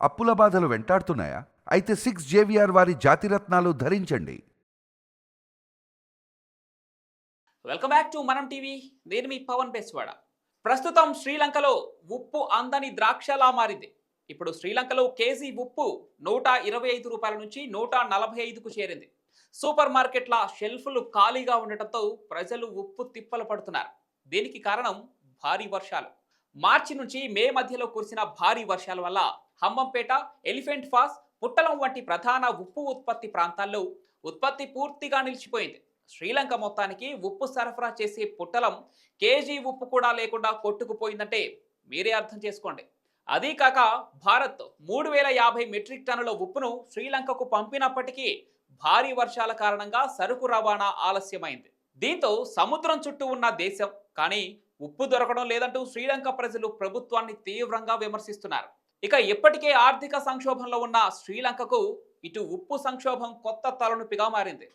అప్పుల బాధలు వెంటాడుతున్నాయా? అయితే సిక్స్ జేవిఆర్ వారి జాతిరత్నాలు ధరించండి. Welcome back to Manam TV నేను మీ పవన్ బెస్వాడ. ప్రస్తుతం శ్రీలంకలో ఉప్పు అందని ద్రాక్షలా మారింది. ఇప్పుడు శ్రీలంకలో కేజీ ఉప్పు నూట ఇరవై ఐదు రూపాయల నుంచి నూట నలభై ఐదుకు చేరింది. సూపర్ మార్కెట్ల షెల్ఫ్లు ఖాళీగా ఉండటంతో ప్రజలు ఉప్పు తిప్పలు పడుతున్నారు. దీనికి కారణం భారీ వర్షాలు. మార్చి నుంచి మే మధ్యలో కురిసిన భారీ వర్షాల వల్ల హమ్మంపేట ఎలిఫెంట్ ఫాస్ పుట్టలం వంటి ప్రధాన ఉప్పు ఉత్పత్తి ప్రాంతాల్లో ఉత్పత్తి పూర్తిగా నిలిచిపోయింది. శ్రీలంక మొత్తానికి ఉప్పు సరఫరా చేసే పుట్టలం కేజీ ఉప్పు కూడా లేకుండా కొట్టుకుపోయిందంటే మీరే అర్థం చేసుకోండి. అదీ కాక భారత్ మూడు వేల యాభై మెట్రిక్ టన్నుల ఉప్పును శ్రీలంకకు పంపినప్పటికీ భారీ వర్షాల కారణంగా సరుకు రవాణా ఆలస్యమైంది. దీంతో సముద్రం చుట్టూ ఉన్న దేశం కానీ ఉప్పు దొరకడం లేదంటూ శ్రీలంక ప్రజలు ప్రభుత్వాన్ని తీవ్రంగా విమర్శిస్తున్నారు. ఇక ఇప్పటికే ఆర్థిక సంక్షోభంలో ఉన్న శ్రీలంకకు ఇటు ఉప్పు సంక్షోభం కొత్త తలనొప్పిగా మారింది.